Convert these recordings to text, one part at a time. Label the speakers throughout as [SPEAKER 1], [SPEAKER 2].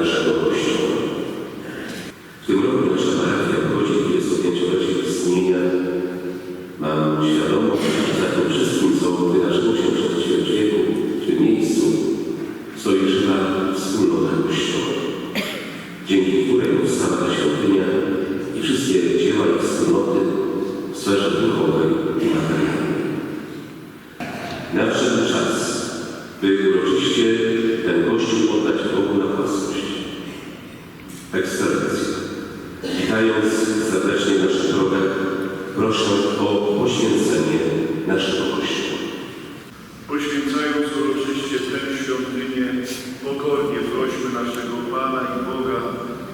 [SPEAKER 1] naszego Kościoła. W tym roku nasza parafia obchodzi 25-lecie istnienia. Mam świadomość, że za tym wszystkim, co wydarzyło się przez ćwierć w tym miejscu, stoi żywa wspólnota Kościoła, dzięki której powstała ta świątynia i wszystkie dzieła i wspólnoty w sferze duchowej i materialnej. Nadszedł czas, by uroczyście ten Kościół oddać Bogu. Ekscelencja, witając serdecznie w naszych drogach, proszę o poświęcenie naszego Kościoła.
[SPEAKER 2] Poświęcając uroczyście tę świątynię, pokornie prośmy naszego Pana i Boga,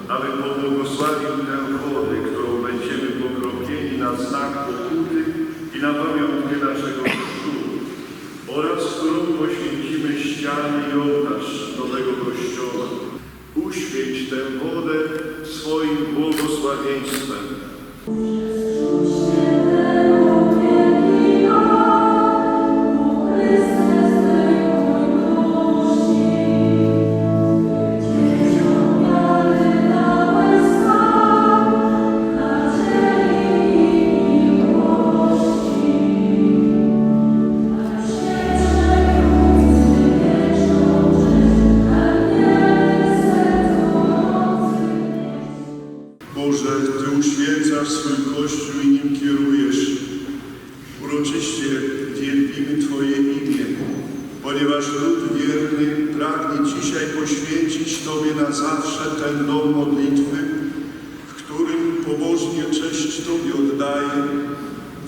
[SPEAKER 2] aby pobłogosławił tę wodę, którą będziemy pokropieni na znak pokuty i na pamiątkę naszego chrztu, oraz którą poświęcimy ściany i Kościoła. Uświęć tę wodę swoim błogosławieństwem.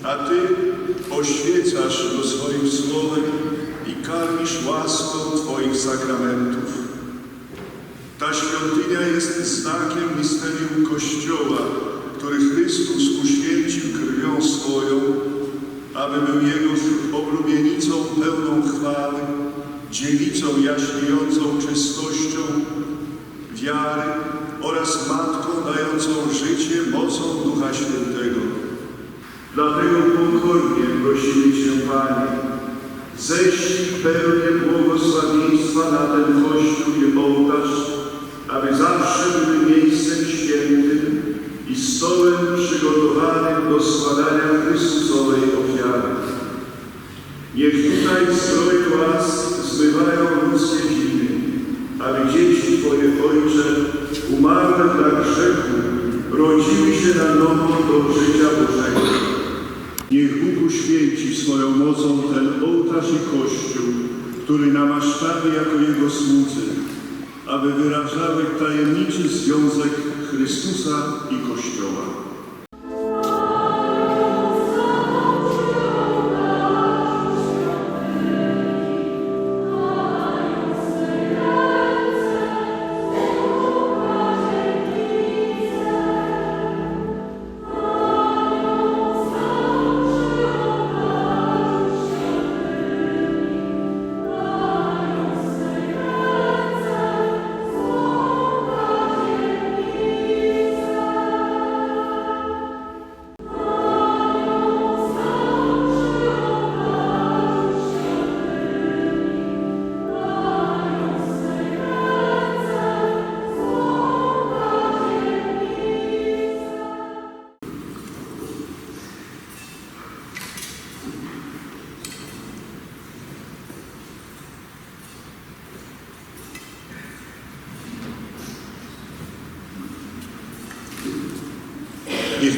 [SPEAKER 3] A Ty oświecasz go swoim słowem i karmisz łaską Twoich sakramentów. Ta świątynia jest znakiem misterium Kościoła, który Chrystus uświęcił krwią swoją, aby był Jego oblubienicą pełną chwały, dziewicą jaśniejącą czystością wiary oraz Matką dającą życie mocą Ducha Świętego.
[SPEAKER 2] Dlatego pokornie prosimy Cię, Panie, ześlij pełnię błogosławieństwa na ten Kościół i ołtarz, aby zawsze były miejscem świętym i stołem przygotowanym do składania Chrystusowej ofiary. Niech tutaj zdroje łask zmywają ludzkie winy, aby dzieci Twoje, Ojcze, umarłe dla grzechu, rodziły się na nowo do życia Bożego.
[SPEAKER 3] Niech Bóg uświęci swoją mocą ten ołtarz i Kościół, który namaszczamy jako Jego słudzy, aby wyrażały tajemniczy związek Chrystusa i Kościoła.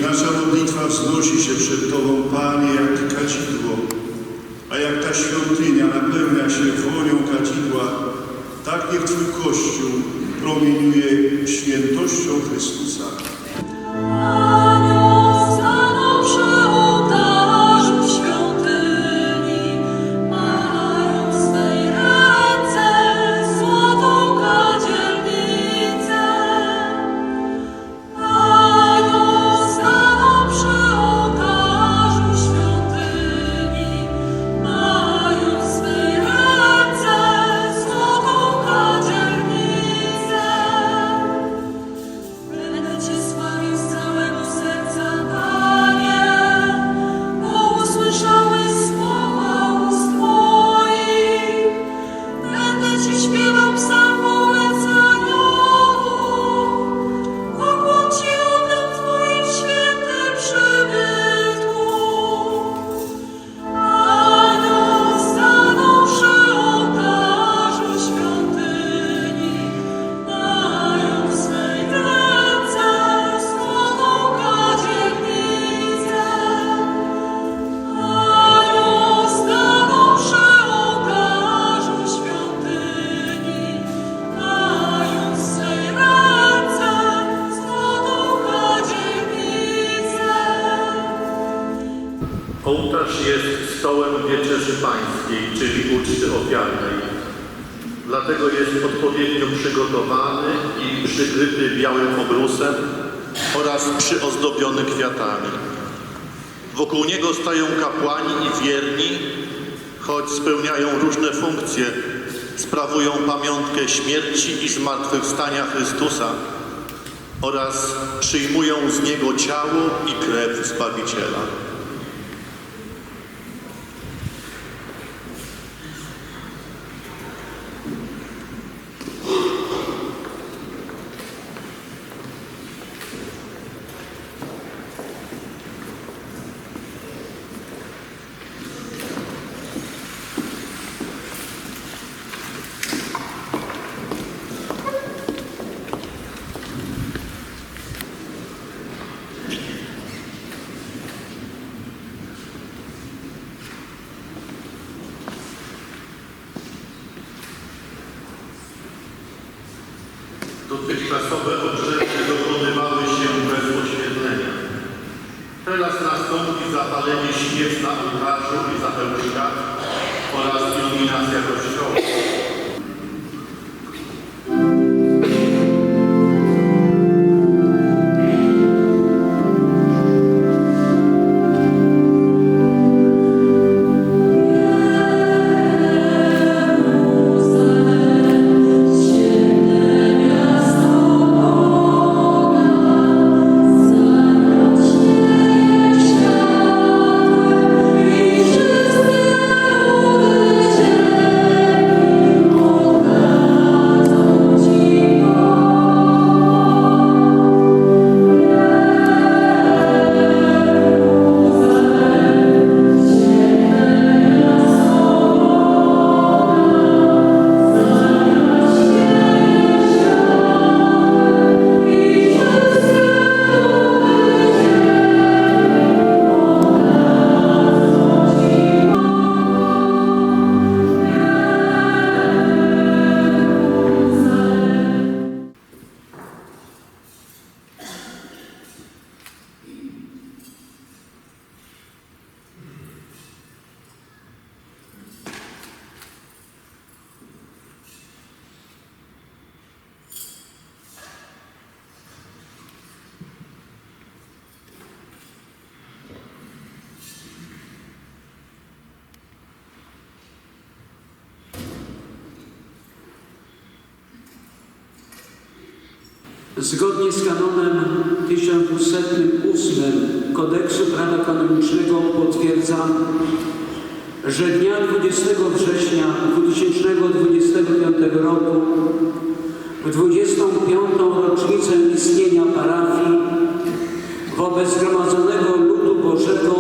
[SPEAKER 3] Nasza modlitwa wznosi się przed Tobą, Panie, jak kadzidło, a jak ta świątynia napełnia się wonią kadzidła, tak niech Twój Kościół promieniuje świętością Chrystusa.
[SPEAKER 4] Ołtarz jest stołem wieczerzy pańskiej, czyli uczty ofiarnej. Dlatego jest odpowiednio przygotowany i przykryty białym obrusem oraz przyozdobiony kwiatami. Wokół niego stają kapłani i wierni, choć spełniają różne funkcje, sprawują pamiątkę śmierci i zmartwychwstania Chrystusa oraz przyjmują z Niego ciało i krew Zbawiciela.
[SPEAKER 3] Zgodnie z kanonem 1108 Kodeksu Prawa Kanonicznego potwierdzam, że dnia 20 września 2025 roku w 25. rocznicę istnienia parafii wobec zgromadzonego ludu Bożego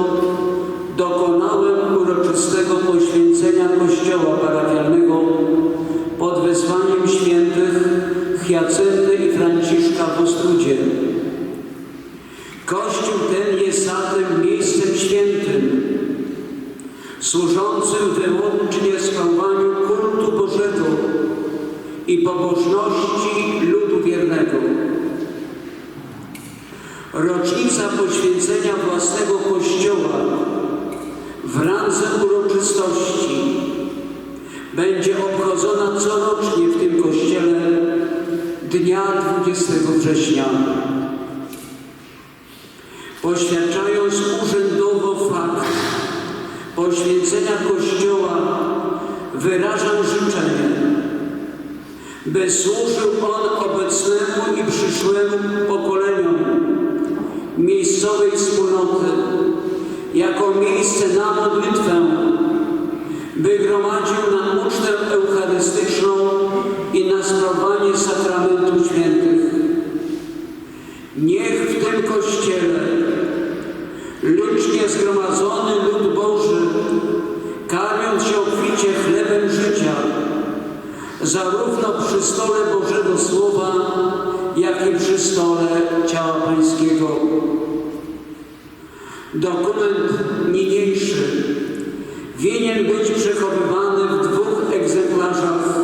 [SPEAKER 3] Ostrudzie. Kościół ten jest zatem miejscem świętym, służącym wyłącznie sprawowaniu kultu Bożego i pobożności ludu wiernego. Rocznica poświęcenia własnego kościoła w randze uroczystości będzie obchodzona dnia 20 września. Poświadczając urzędowo fakt poświęcenia Kościoła, wyrażam życzenie, by służył on obecnemu i przyszłemu pokoleniom miejscowej wspólnoty jako miejsce na modlitwę, by gromadził na ucztę eucharystyczną i na sprawowanie sakramentu świętych. Niech w tym Kościele licznie zgromadzony lud Boży, karmiąc się obficie chlebem życia, zarówno przy stole Bożego Słowa, jak i przy stole ciała Pańskiego. Dokument niniejszy winien być przechowywany w dwóch egzemplarzach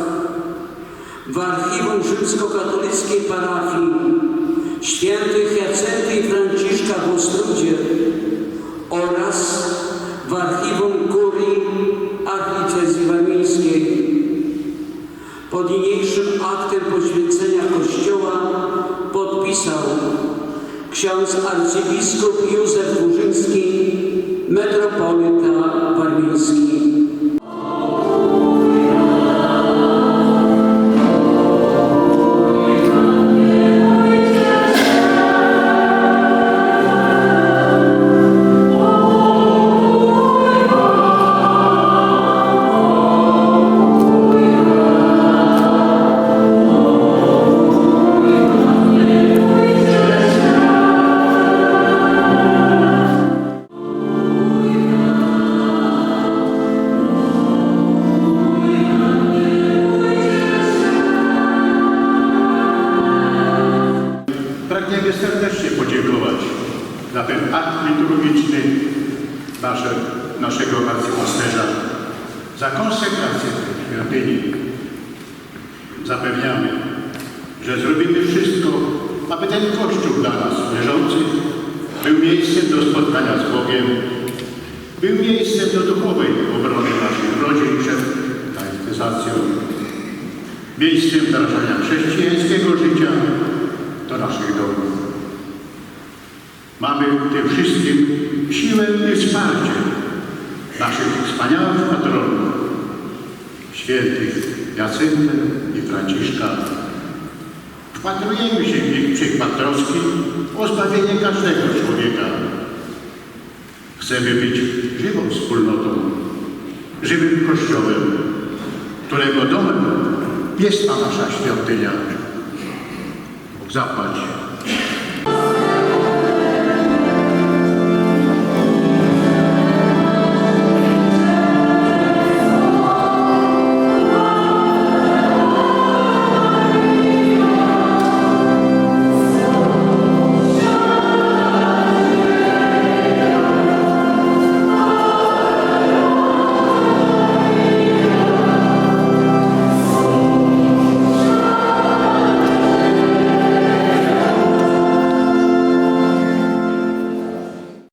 [SPEAKER 3] w archiwum rzymskokatolickiej parafii świętych Jacenty i Franciszka w Ostrudzie oraz w archiwum kurii archidiecezji warmińskiej. Pod niniejszym aktem poświęcenia Kościoła podpisał ksiądz arcybiskup Józef Burzyński, metropolita
[SPEAKER 5] maravilhas que świątyni. Zapewniamy, że zrobimy wszystko, aby ten Kościół dla nas leżący był miejscem do spotkania z Bogiem, był miejscem do duchowej obrony naszych rodzin przed laicyzacją, miejscem wdrażania chrześcijańskiego życia do naszych domów. Mamy w tym wszystkim siłę i wsparcie naszych wspaniałych patronów, świętych Jacynty i Franciszka. Wpatrujemy się w ich przykład troski o zbawienie każdego człowieka. Chcemy być żywą wspólnotą, żywym Kościołem, którego domem jest ta nasza świątynia. Zapłać